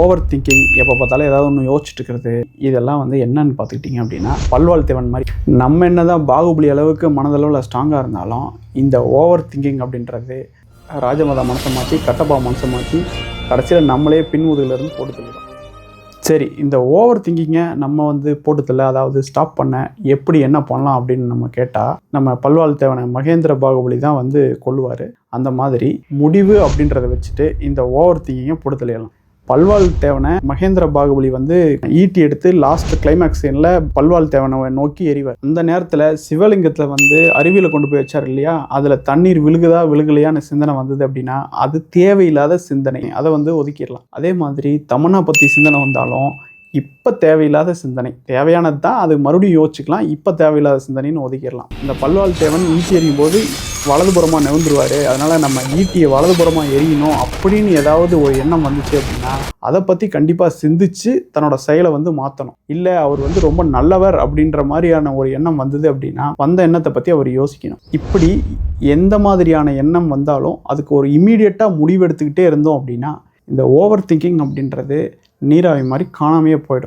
Over thinking எப்போ பார்த்தாலும் ஏதாவது ஒன்று யோசிச்சுட்டு இருக்கிறது இதெல்லாம் வந்து என்னன்னு பார்த்துக்கிட்டிங்க அப்படின்னா பல்வாழ் தேவன் மாதிரி. நம்ம என்ன தான் பாகுபலி அளவுக்கு மனதளவில் ஸ்ட்ராங்காக இருந்தாலும் இந்த ஓவர் திங்கிங் அப்படின்றது ராஜமாதா மனசை மாற்றி கட்டப்பா மனசை மாற்றி கடைசியில் நம்மளே பின்முதுகிலிருந்து போட்டு தள்ளிடும். சரி இந்த ஓவர் திங்கிங்கை நம்ம வந்து போட்டுத்தல அதாவது ஸ்டாப் பண்ண எப்படி என்ன பண்ணலாம் அப்படின்னு நம்ம கேட்டால் நம்ம பல்வாழ் தேவனை மகேந்திர பாகுபலி தான் வந்து கொள்ளுவார் அந்த மாதிரி முடிவு அப்படின்றத வச்சுட்டு இந்த ஓவர் திங்கிங்கை போட்டு தள்ளிடலாம். பல்வாள் தேவனை மகேந்திர பாகுபலி வந்து ஈட்டி எடுத்து லாஸ்ட் கிளைமேக்ஸ் சீனில் பல்வாள் தேவனை நோக்கி எறிவார். அந்த நேரத்தில் சிவலிங்கத்தில் வந்து அருவியில் கொண்டு போய் வச்சார் இல்லையா? அதில் தண்ணீர் விழுகுதா விழுகலையான்னு சிந்தனை வந்தது அப்படின்னா அது தேவையில்லாத சிந்தனை. அதை வந்து ஒதுக்கிடலாம். அதே மாதிரி தமன்னா பற்றி சிந்தனை வந்தாலும் இப்போ தேவையில்லாத சிந்தனை. தேவையானது தான் அது மறுபடியும் யோசிச்சுக்கலாம். இப்போ தேவையில்லாத சிந்தனைன்னு ஒதுக்கிடலாம். இந்த பல்வாள் தேவன் ஈட்டி எறியும் போது வலதுபுறமாக நெவுந்துருவார் அதனால் நம்ம ஈட்டியை வலதுபுறமாக எரியணும் அப்படின்னு ஏதாவது ஒரு எண்ணம் வந்துச்சு அப்படின்னா அதை பற்றி கண்டிப்பாக சிந்திச்சு தன்னோட செயலை வந்து மாற்றணும் இல்லை அவர் வந்து ரொம்ப நல்லவர் அப்படின்ற மாதிரியான ஒரு எண்ணம் வந்தது அப்படின்னா வந்த எண்ணத்தை பற்றி அவர் யோசிக்கணும். இப்படி எந்த மாதிரியான எண்ணம் வந்தாலும் அதுக்கு ஒரு இம்மீடியட்டாக முடிவெடுத்துக்கிட்டே இருந்தோம் அப்படின்னா இந்த ஓவர் திங்கிங் அப்படின்றது நீராவி மாதிரி காணாமையே போயிடும்.